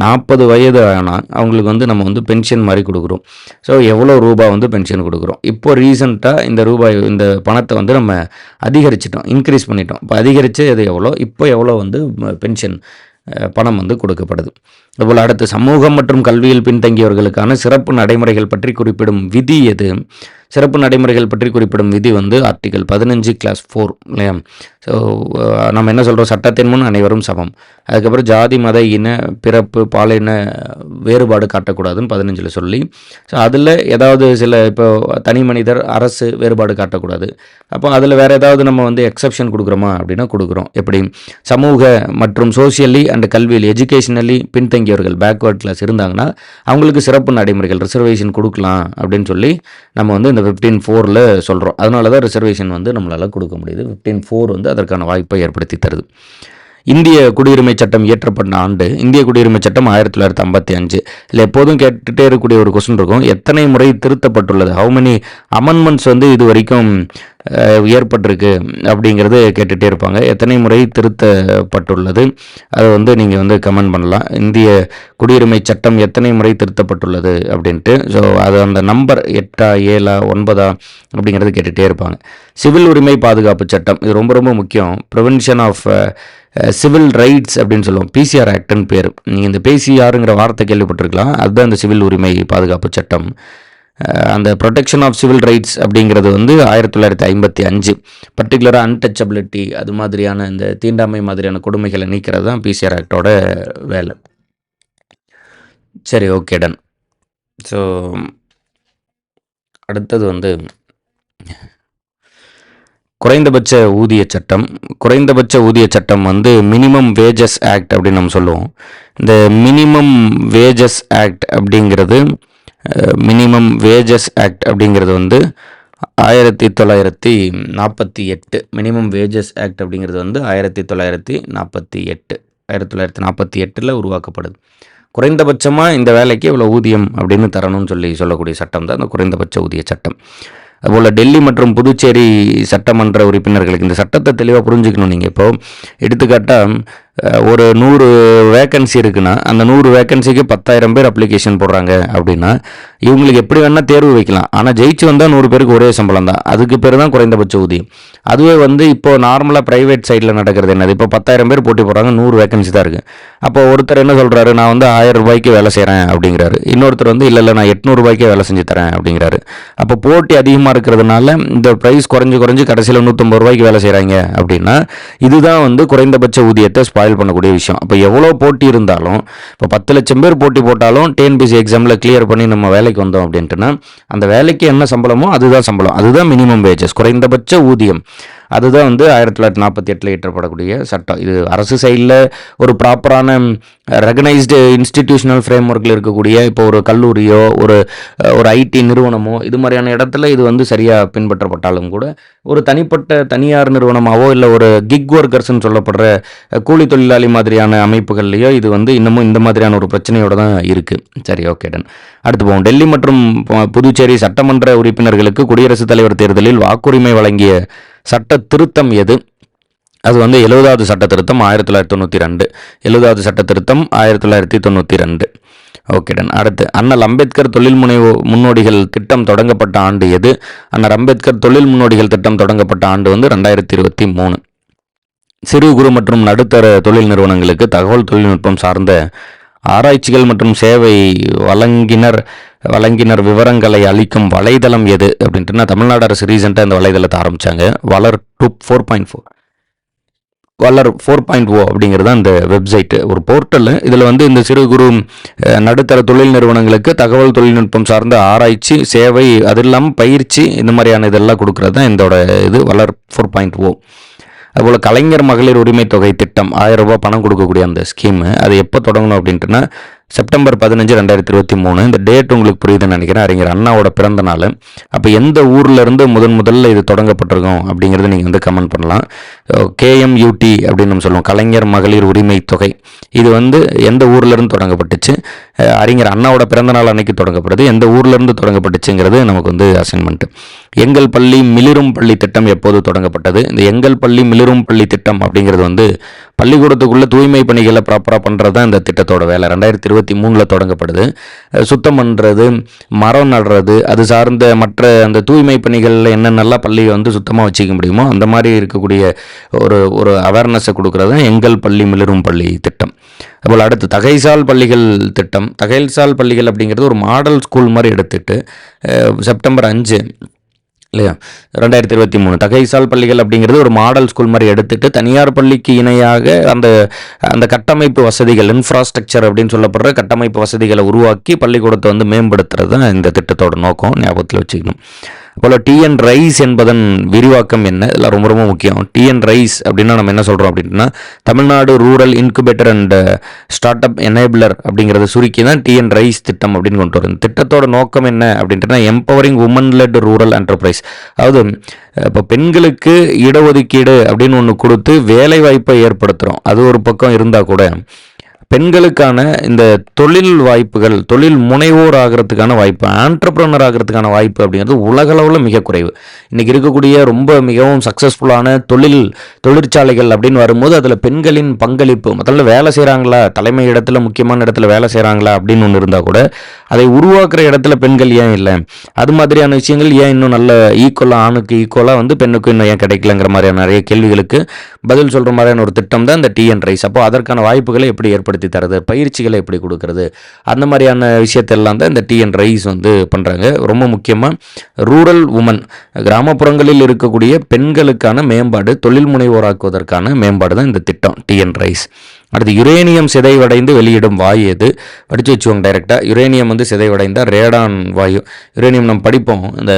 நாற்பது வயது ஆனால் அவங்களுக்கு வந்து நம்ம வந்து பென்ஷன் மாதிரி கொடுக்குறோம். ஸோ எவ்வளோ ரூபாய் வந்து பென்ஷன் கொடுக்குறோம்? இப்போ ரீசெண்டாக இந்த ரூபாய் இந்த பணத்தை வந்து நம்ம அதிகரிச்சிட்டோம். இன்க்ரீஸ் பண்ணிட்டோம். இப்போ அதிகரித்து அது எவ்வளோ? இப்போ எவ்வளோ வந்து பென்ஷன் பணம் வந்து கொடுக்கப்படுது. அதுபோல் அடுத்து சமூகம் மற்றும் கல்வியில் பின்தங்கியவர்களுக்கான சிறப்பு நடைமுறைகள் பற்றி குறிப்பிடும் விதி எது? சிறப்பு நடைமுறைகள் பற்றி குறிப்பிடும் விதி வந்து ஆர்டிகல் பதினஞ்சு கிளாஸ் ஃபோர் இல்லையா? ஸோ நம்ம என்ன சொல்கிறோம் சட்டத்தின் முன் அனைவரும் சமம். அதுக்கப்புறம் ஜாதி மத இன பிறப்பு பாலின வேறுபாடு காட்டக்கூடாதுன்னு பதினஞ்சில் சொல்லி ஸோ அதில் ஏதாவது சில இப்போ தனி மனிதர் அரசு வேறுபாடு காட்டக்கூடாது. அப்போ அதில் வேறு ஏதாவது நம்ம வந்து எக்ஸப்ஷன் கொடுக்குறோமா அப்படின்னா கொடுக்குறோம். எப்படி? சமூக மற்றும் சோசியலி அண்ட் கல்வியில் எஜுகேஷனலி பின்தங்கியவர்கள் பேக்வேர்ட் கிளாஸ் இருந்தாங்கன்னா அவங்களுக்கு சிறப்பு நடைமுறைகள் ரிசர்வேஷன் கொடுக்கலாம் அப்படின்னு சொல்லி நம்ம வந்து இந்த ஃபிஃப்டீன் ஃபோரில் சொல்கிறோம் அதனால தான் ரிசர்வேஷன் வந்து நம்மளால் கொடுக்க முடியுது. ஃபிஃப்டீன் ஃபோர் வந்து அதற்கான வாய்ப்பை ஏற்படுத்தி தருது. இந்திய குடியுரிமை சட்டம் இயற்றப்பட்ட ஆண்டு இந்திய குடியுரிமை சட்டம் ஆயிரத்தி தொள்ளாயிரத்தி ஐம்பத்தி அஞ்சு. இல்லை எப்போதும் கேட்டுகிட்டே இருக்கக்கூடிய ஒரு கொஸ்டின் இருக்கும். எத்தனை முறை திருத்தப்பட்டுள்ளது? ஹவு மெனி அமெண்ட்மெண்ட்ஸ் வந்து இது வரைக்கும் ஏற்பட்டிருக்கு அப்படிங்கிறது கேட்டுகிட்டே இருப்பாங்க. எத்தனை முறை திருத்தப்பட்டுள்ளது? அதை வந்து நீங்கள் வந்து கமெண்ட் பண்ணலாம். இந்திய குடியுரிமை சட்டம் எத்தனை முறை திருத்தப்பட்டுள்ளது அப்படின்ட்டு. ஸோ அது அந்த நம்பர் எட்டா ஏழா ஒன்பதா அப்படிங்கிறது கேட்டுகிட்டே இருப்பாங்க. சிவில் உரிமை பாதுகாப்பு சட்டம் இது ரொம்ப ரொம்ப முக்கியம். ப்ரிவென்ஷன் ஆஃப் சிவில் ரைட்ஸ் அப்படின்னு சொல்லுவோம். பிசிஆர் ஆக்ட்னு பேர். நீங்கள் இந்த பிசிஆருங்கிற வார்த்தை கேள்விப்பட்டிருக்கலாம். அதுதான் இந்த சிவில் உரிமை பாதுகாப்பு சட்டம். அந்த ப்ரொடெக்ஷன் ஆஃப் சிவில் ரைட்ஸ் அப்படிங்கிறது வந்து ஆயிரத்தி தொள்ளாயிரத்தி ஐம்பத்தி அஞ்சு. பர்டிகுலராக அன்டச்சபிலிட்டி அது மாதிரியான இந்த தீண்டாமை மாதிரியான கொடுமைகளை நீக்கிறது தான் பிசிஆர் ஆக்டோட வேலை. சரி ஓகே டன் ஸோ அடுத்தது வந்து குறைந்தபட்ச ஊதிய சட்டம். குறைந்தபட்ச ஊதிய சட்டம் வந்து மினிமம் வேஜஸ் ஆக்ட் அப்படின்னு நம்ம சொல்லுவோம். இந்த மினிமம் வேஜஸ் ஆக்ட் அப்படிங்கிறது மினிமம் வேஜஸ் ஆக்ட் அப்படிங்கிறது வந்து ஆயிரத்தி தொள்ளாயிரத்தி நாற்பத்தி எட்டு. மினிமம் வேஜஸ் ஆக்ட் அப்படிங்கிறது வந்து ஆயிரத்தி தொள்ளாயிரத்தி நாற்பத்தி எட்டு. ஆயிரத்தி தொள்ளாயிரத்தி நாற்பத்தி எட்டில் உருவாக்கப்படுது. குறைந்தபட்சமாக இந்த வேலைக்கு இவ்வளோ ஊதியம் அப்படின்னு தரணும்னு சொல்லி சொல்லக்கூடிய சட்டம் தான் அந்த குறைந்தபட்ச ஊதிய சட்டம். அதுபோல் டெல்லி மற்றும் புதுச்சேரி சட்டமன்ற உறுப்பினர்களுக்கு இந்த சட்டத்தை தெளிவாக புரிஞ்சுக்கணும் நீங்கள் இப்போது எடுத்துக்காட்டாக ஒரு நூறு வேக்கன்சி இருக்குன்னா அந்த நூறு வேக்கன்சிக்கு பத்தாயிரம் பேர் அப்ளிகேஷன் போடுறாங்க அப்படின்னா இவங்களுக்கு எப்படி வேணால் தேர்வு வைக்கலாம். ஆனால் ஜெயிச்சு வந்தால் நூறு பேருக்கு ஒரே சம்பளம் தான். அதுக்கு பேர் தான் குறைந்தபட்ச ஊதியம். அதுவே வந்து இப்போ நார்மலாக ப்ரைவேட் சைடில் நடக்கிறது என்னது? இப்போ பத்தாயிரம் பேர் போட்டி போடுறாங்க நூறு வேக்கன்சி தான் இருக்குது அப்போ ஒருத்தர் என்ன சொல்கிறாரு நான் வந்து ஆயிரம் ரூபாய்க்கு வேலை செய்கிறேன் அப்படிங்கிறாரு. இன்னொருத்தர் வந்து இல்லை இல்லை நான் எட்நூறுபாய்க்கே வேலை செஞ்சு தரேன் அப்படிங்கிறாரு. அப்போ போட்டி அதிகமாக இருக்கிறதுனால இந்த ப்ரைஸ் குறைஞ்சு குறைஞ்சு கடைசியில் நூற்றம்பது ரூபாய்க்கு வேலை செய்கிறாங்க அப்படின்னா இதுதான் வந்து குறைந்தபட்ச ஊதியத்தை ஸ்பாயில் பண்ணக்கூடிய விஷயம். அப்போ எவ்வளோ போட்டி இருந்தாலும் இப்போ பத்து லட்சம் பேர் போட்டி போட்டாலும் டிஎன்பிசி எக்ஸாமில் கிளியர் பண்ணி நம்ம வேலைக்கு வந்தோம் அப்படின்ட்டுனா அந்த வேலைக்கு என்ன சம்பளமோ அதுதான் சம்பளம். அதுதான் மினிமம் வேஜஸ் குறைந்தபட்ச ஊதியம். அதுதான் வந்து ஆயிரத்தி தொள்ளாயிரத்தி நாற்பத்தி எட்டில் இயற்றப்படக்கூடிய சட்டம். இது அரசு சைடில் ஒரு ப்ராப்பரான ரெகனைஸ்டு இன்ஸ்டிடியூஷனல் ஃப்ரேம் ஒர்க்கில் இருக்கக்கூடிய இப்போ ஒரு கல்லூரியோ ஒரு ஒரு ஐடி நிறுவனமோ இது மாதிரியான இடத்துல இது வந்து சரியாக பின்பற்றப்பட்டாலும் கூட ஒரு தனிப்பட்ட தனியார் நிறுவனமாகவோ இல்லை ஒரு கிக் ஒர்க்கர்ஸ்னு சொல்லப்படுற கூலி தொழிலாளி மாதிரியான அமைப்புகள்லையோ இது வந்து இன்னமும் இந்த மாதிரியான ஒரு பிரச்சனையோட தான் இருக்குது சரி ஓகே டன் அடுத்து போவோம். டெல்லி மற்றும் புதுச்சேரி சட்டமன்ற உறுப்பினர்களுக்கு குடியரசுத் தலைவர் தேர்தலில் வாக்குரிமை வழங்கிய சட்ட திருத்தம் எது? அது வந்து எழுபதாவது சட்ட திருத்தம் ஆயிரத்தி தொள்ளாயிரத்தி தொண்ணூற்றி ரெண்டு. எழுபதாவது சட்ட திருத்தம் ஆயிரத்தி தொள்ளாயிரத்தி தொண்ணூற்றி ரெண்டு. ஓகே டன் அடுத்து அண்ணல் அம்பேத்கர் தொழில் முனைவோ முன்னோடிகள் திட்டம் தொடங்கப்பட்ட ஆண்டு எது? அண்ணல் அம்பேத்கர் தொழில் முன்னோடிகள் திட்டம் தொடங்கப்பட்ட ஆண்டு வந்து ரெண்டாயிரத்தி இருபத்தி மூணு. சிறு குறு மற்றும் நடுத்தர தொழில் நிறுவனங்களுக்கு தகவல் தொழில்நுட்பம் சார்ந்த ஆராய்ச்சிகள் மற்றும் சேவை வழங்கினர் வழங்கினர் விவரங்களை அளிக்கும் வலைதளம் எது? அப்படின்ட்டுனா தமிழ்நாடு அரசு ரீசெண்டாக இந்த வலைதளத்தை ஆரம்பித்தாங்க Valar two four point four. Valar four point O அப்படிங்கிறது தான் இந்த வெப்சைட்டு ஒரு போர்ட்டல் இதில் வந்து இந்த சிறு குறு நடுத்தர தொழில் நிறுவனங்களுக்கு தகவல் தொழில்நுட்பம் சார்ந்த ஆராய்ச்சி சேவை அது இல்லாமல் பயிற்சி இந்த மாதிரியான இதெல்லாம் கொடுக்குறது தான் இதோட இது வளர் ஃபோர் பாயிண்ட் ஓ அதுபோல் கலைஞர் மகளிர் உரிமை தொகை திட்டம் ஆயிரம் ரூபாய் பணம் கொடுக்கக்கூடிய அந்த ஸ்கீமு அது எப்போ தொடங்கணும் அப்படின்ட்டுனா செப்டம்பர் பதினஞ்சு ரெண்டாயிரத்தி இருபத்தி மூணு. இந்த டேட் உங்களுக்கு புரியுதுன்னு நினைக்கிறேன். அறிஞர் அண்ணாவோட பிறந்த நாள். அப்போ எந்த ஊர்லேருந்து முதன் முதல்ல இது தொடங்கப்பட்டிருக்கும் அப்படிங்கிறத நீங்கள் வந்து கமெண்ட் பண்ணலாம். கேஎம்யூடி அப்படின்னு நம்ம சொல்லுவோம். கலைஞர் மகளிர் உரிமை தொகை. இது வந்து எந்த ஊர்லேருந்து தொடங்கப்பட்டுச்சு? அறிஞர் அண்ணாவோட பிறந்த நாள் அன்னைக்கு தொடங்கப்படுது. எந்த ஊர்லேருந்து தொடங்கப்பட்டுச்சுங்கிறது நமக்கு வந்து அசைன்மெண்ட் எங்கள் பள்ளி மிளிரும் பள்ளி திட்டம் எப்போது தொடங்கப்பட்டது? இந்த எங்கள் பள்ளி மிளிரும் பள்ளி திட்டம் அப்படிங்கிறது வந்து பள்ளிக்கூடத்துக்குள்ளே தூய்மை பணிகளை ப்ராப்பராக பண்ணுறது தான் இந்த திட்டத்தோட வேலை. ரெண்டாயிரத்தி இருபத்தி மூணில் தொடங்கப்படுது. சுத்தம் பண்ணுறது மரம் நடுறது அது சார்ந்த மற்ற அந்த தூய்மை பணிகளில் என்னென்னலாம் பள்ளியை வந்து சுத்தமாக வச்சுக்க முடியுமோ அந்த மாதிரி இருக்கக்கூடிய ஒரு ஒரு அவேர்னஸை கொடுக்குறது தான் எங்கள் பள்ளி மிளரும் பள்ளி திட்டம். அதுபோல் அடுத்து தகைசால் பள்ளிகள் திட்டம். தகைசால் பள்ளிகள் அப்படிங்கிறது ஒரு மாடல் ஸ்கூல் மாதிரி எடுத்துகிட்டு செப்டம்பர் அஞ்சு இல்லையா? ரெண்டாயிரத்தி இருபத்தி மூணு. தகைசால் பள்ளிகள் அப்படிங்கிறது ஒரு மாடல் ஸ்கூல் மாதிரி எடுத்துட்டு தனியார் பள்ளிக்கு இணையாக அந்த அந்த கட்டமைப்பு வசதிகள் இன்ஃப்ராஸ்ட்ரக்சர் அப்படின்னு சொல்லப்படுற கட்டமைப்பு வசதிகளை உருவாக்கி பள்ளிக்கூடத்தை வந்து மேம்படுத்துறது தான் இந்த திட்டத்தோட நோக்கம். ஞாபகத்தில் வச்சுக்கணும். போல் டிஎன் ரைஸ் என்பதன் விரிவாக்கம் என்ன? இதெல்லாம் ரொம்ப ரொம்ப முக்கியம். டிஎன் ரைஸ் அப்படின்னா நம்ம என்ன சொல்கிறோம் அப்படின்னா Tamil Nadu rural incubator and start up enabler அப்படிங்கிறத சுருக்கி தான் டிஎன் ரைஸ் திட்டம் அப்படின்னு கொண்டு வரும். திட்டத்தோட நோக்கம் என்ன அப்படின்ட்டுனா empowering women led rural enterprise அதாவது இப்போ பெண்களுக்கு இடஒதுக்கீடு அப்படின்னு ஒன்று கொடுத்து வேலை வாய்ப்பை ஏற்படுத்துகிறோம் அது ஒரு பக்கம் இருந்தால் கூட பெண்களுக்கான இந்த தொழில் வாய்ப்புகள் தொழில் முனைவோர் ஆகிறதுக்கான வாய்ப்பு ஆண்டர்பிரனர் ஆகிறதுக்கான வாய்ப்பு அப்படிங்கிறது உலகளவில் மிக குறைவு. இன்றைக்கி இருக்கக்கூடிய ரொம்ப மிகவும் சக்ஸஸ்ஃபுல்லான தொழில் தொழிற்சாலைகள் அப்படின்னு வரும்போது அதில் பெண்களின் பங்களிப்பு முதல்ல வேலை செய்கிறாங்களா தலைமை இடத்துல முக்கியமான இடத்துல வேலை செய்கிறாங்களா அப்படின்னு ஒன்று இருந்தால் கூட அதை உருவாக்குற இடத்துல பெண்கள் ஏன் இல்லை? அது மாதிரியான விஷயங்கள் ஏன் இன்னும் நல்ல ஈக்குவலாக ஆணுக்கு ஈக்குவலாக வந்து பெண்ணுக்கு இன்னும் ஏன் கிடைக்கலங்கிற மாதிரியான நிறைய கேள்விகளுக்கு பதில் சொல்கிற மாதிரியான ஒரு திட்டம் தான் இந்த டிஎன் ரைஸ் அப்போ அதற்கான வாய்ப்புகளை எப்படி ஏற்படுத்தி தரது பயிற்சிகளை எப்படி கொடுக்கறது அந்த மாதிரியான விஷயத்தெல்லாம் தான் இந்த டிஎன் ரைஸ் வந்து பண்ணுறாங்க ரொம்ப முக்கியமாக ரூரல் உமன் கிராமப்புறங்களில் இருக்கக்கூடிய பெண்களுக்கான மேம்பாடு தொழில் முனைவோராக்குவதற்கான மேம்பாடு தான் இந்த திட்டம் டிஎன் ரைஸ். அடுத்து யுரேனியம் சிதைவடைந்து வெளியிடும் வாயு எது? படித்து வச்சுக்கோங்க டைரெக்டாக யுரேனியம் வந்து சிதைவடைந்தால் ரேடான் வாயு. யுரேனியம் நம்ம படிப்போம் இந்த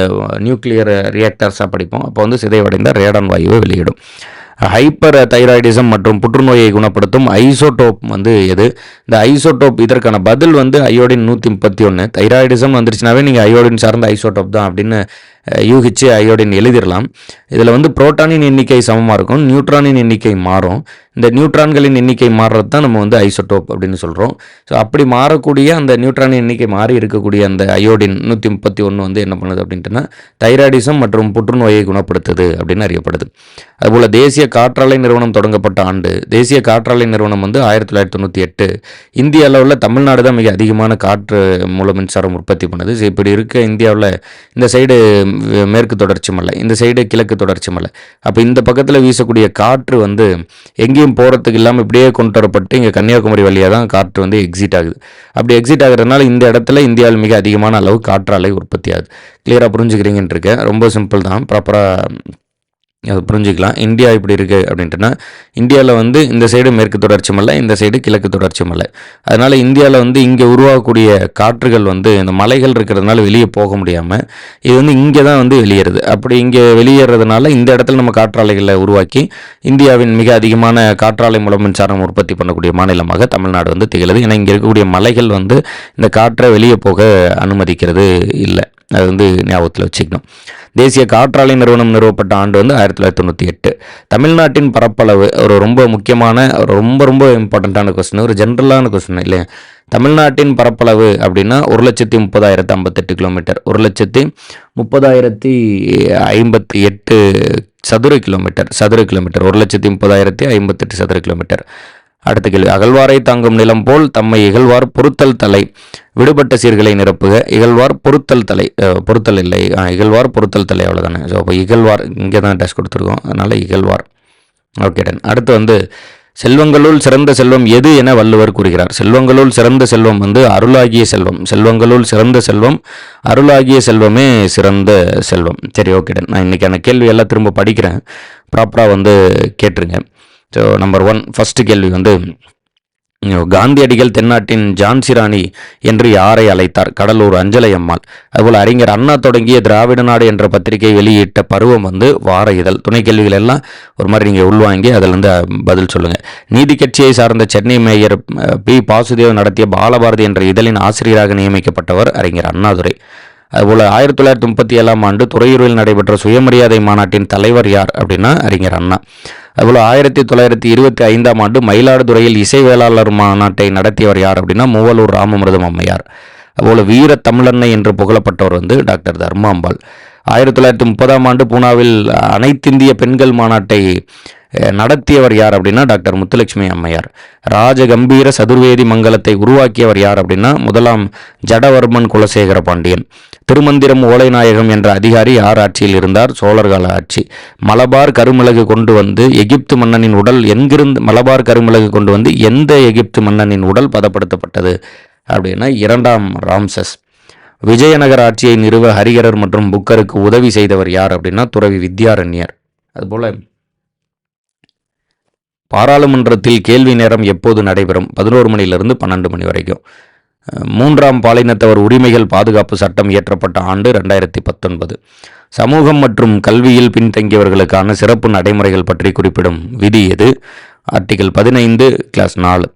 நியூக்ளியர் ரியாக்டர்ஸாக படிப்போம். அப்போ வந்து சிதைவடைந்தால் ரேடான் வாயுவை வெளியிடும். ஹைப்பர் தைராய்டிசம் மற்றும் புற்றுநோயை குணப்படுத்தும் ஐசோடோப் வந்து எது? இந்த ஐசோடோப் இதற்கான பதில் வந்து அயோடின் நூற்றி முப்பத்தி ஒன்று தைராய்டிசம் வந்துருச்சுனாவே நீங்கள் அயோடின் சார்ந்த ஐசோடோப் தான் அப்படின்னு யூகிச்சு அயோடின் எழுதிடலாம். இதில் வந்து புரோட்டானின் எண்ணிக்கை சமமாக இருக்கும் நியூட்ரானின் எண்ணிக்கை மாறும். இந்த நியூட்ரான்களின் எண்ணிக்கை மாறுறது தான் நம்ம வந்து ஐசோட்டோப் அப்படின்னு சொல்கிறோம் ஸோ அப்படி மாறக்கூடிய அந்த நியூட்ரானின் எண்ணிக்கை மாறி இருக்கக்கூடிய அந்த அயோடின் நூற்றி முப்பத்தி ஒன்று வந்து என்ன பண்ணுது அப்படின்ட்டுனா தைராய்டிசம் மற்றும் புற்றுநோயை குணப்படுத்துது அப்படின்னு அறியப்படுது. அதுபோல் தேசிய காற்றாலை நிறுவனம் தொடங்கப்பட்ட ஆண்டு தேசிய காற்றாலை நிறுவனம் வந்து ஆயிரத்தி தொள்ளாயிரத்தி தொண்ணூற்றி எட்டு இந்திய அளவில் தமிழ்நாடு தான் மிக அதிகமான காற்று மூல மின்சாரம் உற்பத்தி பண்ணுது. ஸோ இப்படி இருக்க இந்தியாவில் இந்த சைடு மேற்கு தொடர்ச்சி மலை இந்த சைடு கிழக்கு தொடர்ச்சி மலை. அப்போ இந்த பக்கத்தில் வீசக்கூடிய காற்று வந்து எங்கேயும் போகிறதுக்கு இல்லாமல் இப்படியே கொண்டு வரப்பட்டு இங்கே கன்னியாகுமரி வழியாக தான் காற்று வந்து எக்ஸிட் ஆகுது. அப்படி எக்ஸிட் ஆகுறதுனால இந்த இடத்துல இந்தியாவில் மிக அதிகமான அளவு காற்றாலை உற்பத்தி ஆகுது. கிளியராக புரிஞ்சுக்கிறீங்கன்னு இருக்கேன். ரொம்ப சிம்பிள் தான். ப்ராப்பராக அது புரிஞ்சுக்கலாம். இந்தியா இப்படி இருக்குது அப்படின்ட்டுனா இந்தியாவில் வந்து இந்த சைடு மேற்கு தொடர்ச்சி மலை இந்த சைடு கிழக்கு தொடர்ச்சி மலை. அதனால் இந்தியாவில் வந்து இங்கே உருவாகக்கூடிய காற்றுகள் வந்து இந்த மலைகள் இருக்கிறதுனால வெளியே போக முடியாமல் இது வந்து இங்கே தான் வந்து வெளியேறுது. அப்படி இங்கே வெளியேறதுனால இந்த இடத்துல நம்ம காற்றாலைகளை உருவாக்கி இந்தியாவின் மிக அதிகமான காற்றாலை மூலம் மின்சாரம் உற்பத்தி பண்ணக்கூடிய மாநிலமாக தமிழ்நாடு வந்து திகழுது. ஏன்னா இங்கே இருக்கக்கூடிய மலைகள் வந்து இந்த காற்றை வெளியே போக அனுமதிக்கிறது இல்லை. அது வந்து ஞாபகத்தில் வச்சுக்கணும். தேசிய காற்றாலை நிறுவனம் நிறுவப்பட்ட ஆண்டு வந்து ஆயிரத்தி தொள்ளாயிரத்தி தொண்ணூற்றி எட்டு. தமிழ்நாட்டின் பரப்பளவு ஒரு ரொம்ப முக்கியமான ஒரு ரொம்ப ரொம்ப இம்பார்ட்டண்ட்டான கொஸ்டின் ஒரு ஜென்ரலான கொஸ்டின் இல்லையா? தமிழ்நாட்டின் பரப்பளவு அப்படின்னா ஒரு லட்சத்தி முப்பதாயிரத்து ஐம்பத்தெட்டு கிலோமீட்டர் ஒரு லட்சத்தி முப்பதாயிரத்தி ஐம்பத்தி எட்டு சதுர கிலோமீட்டர் சதுர கிலோமீட்டர் ஒரு லட்சத்தி முப்பதாயிரத்தி ஐம்பத்தெட்டு சதுர கிலோமீட்டர் அடுத்த கேள்வி. அகழ்வாரை தாங்கும் நிலம் போல் தம்மை இகழ்வார் பொருத்தல் தலை. விடுபட்ட சீர்களை நிரப்புக. இகழ்வார் பொருத்தல் தலை. பொருத்தல் இல்லை. இகழ்வார் பொருத்தல் தலை அவ்வளோதானே ஸோ அப்போ இகழ்வார் இங்கே தான் டெஸ்ட் கொடுத்துருக்கோம். அதனால் இகழ்வார். Okay done. அடுத்து வந்து செல்வங்களுள் சிறந்த செல்வம் எது என வள்ளுவர் கூறுகிறார். செல்வங்களுள் சிறந்த செல்வம் வந்து அருளாகிய செல்வம். செல்வங்களுள் சிறந்த செல்வம் அருளாகிய செல்வமே சிறந்த செல்வம். சரி ஓகே டன். நான் இன்றைக்கான கேள்வி எல்லாம் திரும்ப படிக்கிறேன். ப்ராப்பராக வந்து கேட்டுருங்க. ஸோ நம்பர் ஒன் ஃபஸ்ட்டு கேள்வி வந்து காந்தியடிகள் தென்னாட்டின் ஜான்சிராணி என்று யாரை அழைத்தார்? கடலூர் அஞ்சலை அம்மாள். அதுபோல் அறிஞர் அண்ணா தொடங்கிய திராவிட நாடு என்ற பத்திரிகை வெளியிட்ட பருவம் வந்து வார இதழ். துணை கேள்விகள் எல்லாம் ஒரு மாதிரி நீங்கள் உள்வாங்கி அதிலிருந்து பதில் சொல்லுங்கள் நீதி கட்சியை சார்ந்த சென்னை மேயர் பி. பாசுதேவ் நடத்திய பாலபாரதி என்ற இதழின் ஆசிரியராக நியமிக்கப்பட்டவர் அறிஞர் அண்ணாதுரை. அதுபோல் ஆயிரத்தி தொள்ளாயிரத்தி முப்பத்தி ஏழாம் ஆண்டு துறையூரில் நடைபெற்ற சுயமரியாதை மாநாட்டின் தலைவர் யார் அப்படின்னா அறிஞர் அண்ணா. அதுபோல் ஆயிரத்தி தொள்ளாயிரத்தி இருபத்தி ஐந்தாம் ஆண்டு மயிலாடுதுறையில் இசை வேளாளர் மாநாட்டை நடத்தியவர் யார் அப்படின்னா மூவலூர் ராமமிருதம் அம்மையார். அதுபோல் வீர தமிழன்னை என்று புகழப்பட்டவர் வந்து டாக்டர் தர்மாம்பாள். ஆயிரத்தி தொள்ளாயிரத்தி முப்பதாம் ஆண்டு பூனாவில் அனைத்திந்திய பெண்கள் மாநாட்டை நடத்தியவர் யார் அப்படின்னா டாக்டர் முத்துலட்சுமி அம்மையார். ராஜகம்பீர சதுர்வேதி மங்கலத்தை உருவாக்கியவர் யார் அப்படின்னா முதலாம் ஜடவர்மன் குலசேகர பாண்டியன். திருமந்திரம் ஓலைநாயகம் என்ற அதிகாரி யார் ஆட்சியில் இருந்தார்? சோழர் கால ஆட்சி. மலபார் கருமிளகு கொண்டு வந்து எகிப்து மன்னனின் உடல் எங்கிருந்து மலபார் கருமிளகு கொண்டு வந்து எந்த எகிப்து மன்னனின் உடல் பதப்படுத்தப்பட்டது அப்படின்னா இரண்டாம் ராம்சஸ். விஜயநகர் ஆட்சியை நிறுவ ஹரிகரர் மற்றும் புக்கருக்கு உதவி செய்தவர் யார் அப்படின்னா துறவி வித்யாரண்யர். அதுபோல் பாராளுமன்றத்தில் கேள்வி நேரம் எப்போது நடைபெறும்? பதினோரு மணியிலிருந்து பன்னெண்டு மணி வரைக்கும். மூன்றாம் பாலினத்தவர் உரிமைகள் பாதுகாப்பு சட்டம் இயற்றப்பட்ட ஆண்டு ரெண்டாயிரத்தி பத்தொன்பது. சமூகம் மற்றும் கல்வியில் பின்தங்கியவர்களுக்கான சிறப்பு நடைமுறைகள் பற்றி குறிப்பிடும் விதி எது? ஆர்டிகல் பதினைந்து கிளாஸ் நாலு.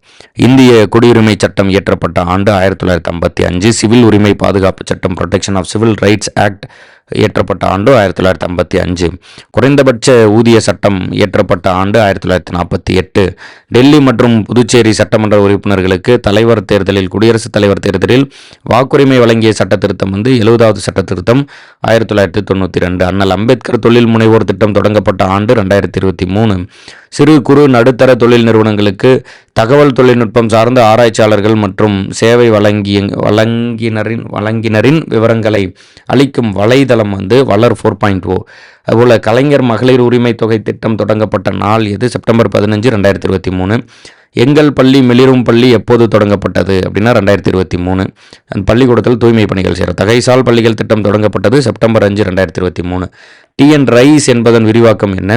இந்திய குடியுரிமை சட்டம் இயற்றப்பட்ட ஆண்டு ஆயிரத்தி தொள்ளாயிரத்தி ஐம்பத்தி அஞ்சு. சிவில் உரிமை பாதுகாப்பு சட்டம் protection of civil rights act இயற்றப்பட்ட ஆண்டு ஆயிரத்தி தொள்ளாயிரத்தி ஐம்பத்தி அஞ்சு. குறைந்தபட்ச ஊதிய சட்டம் இயற்றப்பட்ட ஆண்டு ஆயிரத்தி தொள்ளாயிரத்தி நாற்பத்தி எட்டு. டெல்லி மற்றும் புதுச்சேரி சட்டமன்ற உறுப்பினர்களுக்கு தலைவர் தேர்தலில் குடியரசுத் தலைவர் தேர்தலில் வாக்குரிமை வழங்கிய சட்ட திருத்தம் வந்து எழுபதாவது சட்ட திருத்தம் ஆயிரத்தி தொள்ளாயிரத்தி தொண்ணூற்றி ரெண்டு. அண்ணல் அம்பேத்கர் தொழில் முனைவோர் திட்டம் தொடங்கப்பட்ட ஆண்டு ரெண்டாயிரத்தி இருபத்தி மூணு. சிறு குறு நடுத்தர தொழில் நிறுவனங்களுக்கு தகவல் தொழில்நுட்பம் சார்ந்த ஆராய்ச்சியாளர்கள் மற்றும் சேவை வழங்கிய வழங்கினரின் வழங்கினரின் விவரங்களை அளிக்கும் வலைதளம் வந்து வளர் ஃபோர் பாயிண்ட் ஓ அதுபோல் கலைஞர் மகளிர் உரிமை தொகை திட்டம் தொடங்கப்பட்ட நாள் எது? செப்டம்பர் பதினஞ்சு ரெண்டாயிரத்தி இருபத்தி மூணு. எங்கள் பள்ளி மெளிரும் பள்ளி எப்போது தொடங்கப்பட்டது அப்படின்னா ரெண்டாயிரத்தி இருபத்தி மூணு. அந்த பள்ளிக்கூடத்தில் தூய்மை பணிகள் செய்கிற தகைசால் பள்ளிகள் திட்டம் தொடங்கப்பட்டது செப்டம்பர் அஞ்சு ரெண்டாயிரத்தி இருபத்தி மூணு. டிஎன் ரைஸ் என்பதன் விரிவாக்கம் என்ன?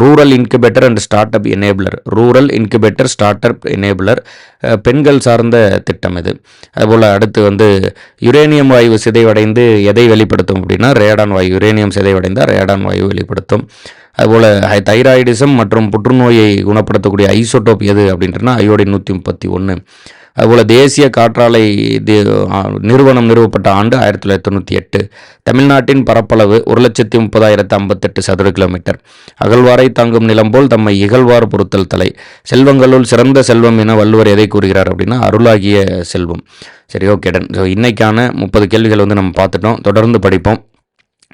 Rural incubator and start up enabler. Rural incubator start up enabler பெண்கள் சார்ந்த திட்டம் இது. அதுபோல் அடுத்து வந்து யுரேனியம் வாயு சிதைவடைந்து எதை வெளிப்படுத்தும் அப்படின்னா ரேடான் வாயு யுரேனியம் சிதைவடைந்தால் ரேடான் வாயு வெளிப்படுத்தும். அதுபோல் தைராய்டிசம் மற்றும் புற்றுநோயை குணப்படுத்தக்கூடிய ஐசோடோப் எது அப்படின்றனா அயோடின் நூற்றி முப்பத்தி ஒன்று அதுபோல் தேசிய காற்றாலை நிறுவனம் நிறுவப்பட்ட ஆண்டு ஆயிரத்தி தொள்ளாயிரத்தி தொண்ணூற்றி எட்டு. தமிழ்நாட்டின் பரப்பளவு ஒரு லட்சத்தி முப்பதாயிரத்து ஐம்பத்தெட்டு சதுர கிலோமீட்டர். அகழ்வாரை தாங்கும் நிலம் போல் தம்மை இகழ்வார் பொறுத்தல் தலை. செல்வங்களுள் சிறந்த செல்வம் என வள்ளுவர் எதை கூறுகிறார் அப்படின்னா அருளாகிய செல்வம். சரி ஓகே டன் ஸோ இன்றைக்கான முப்பது கேள்விகள் வந்து நம்ம பார்த்துட்டோம். தொடர்ந்து படிப்போம்.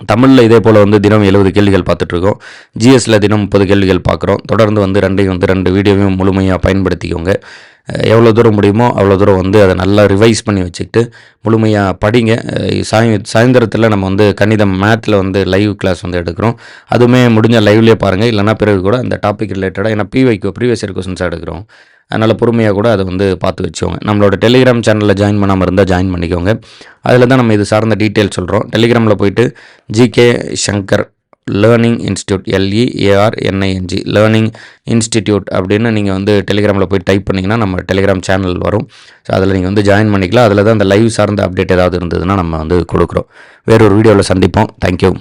தமிழில் இதே போல் வந்து தினம் எழுபது கேள்விகள் பார்த்துட்ருக்கோம். ஜிஎஸ்சில் தினம் முப்பது கேள்விகள் பார்க்குறோம். தொடர்ந்து வந்து ரெண்டையும் வந்து ரெண்டு வீடியோவையும் முழுமையாக பயன்படுத்திக்கோங்க. எவ்வளோ தூரம் முடியுமோ அவ்வளோ தூரம் வந்து அதை நல்லா ரிவைஸ் பண்ணி வச்சுக்கிட்டு முழுமையாக படிங்க. சாய் சாயந்தரத்தில் நம்ம வந்து கணிதம் மேத்தில் வந்து லைவ் கிளாஸ் வந்து எடுக்கிறோம். அதுவுமே முடிஞ்ச லைவ்லேயே பாருங்கள் இல்லைனா பிறகு கூட அந்த டாபிக் ரிலேட்டடாக ஏன்னா பிவைக்கு ப்ரீவியஸ் இயர் கொஸ்டின்ஸாக எடுக்கிறோம். அதனால் பொறுமையாக கூட அதை வந்து பார்த்து வச்சுக்கோங்க. நம்மளோட டெலிகிராம் சேனலில் ஜாயின் பண்ணாமல் இருந்தால் ஜாயின் பண்ணிக்கோங்க. அதில் தான் நம்ம இது சார்ந்த டீட்டெயில் சொல்கிறோம் டெலிகிராமில் போயிட்டு GK Shankar learning institute L E A R N I N G learning institute அப்படின்னு நீங்கள் வந்து டெலிகிராமில் போய் டைப் பண்ணிங்கன்னா நம்ம டெலிகிராம் சேனல் வரும். ஸோ அதில் நீங்கள் வந்து ஜாயின் பண்ணிக்கலாம். அதில் தான் அந்த லைவ் சார்ந்த அப்டேட் ஏதாவது இருந்ததுன்னா நம்ம வந்து கொடுக்குறோம். வேறொரு வீடியோவில் சந்திப்போம். தேங்க்யூ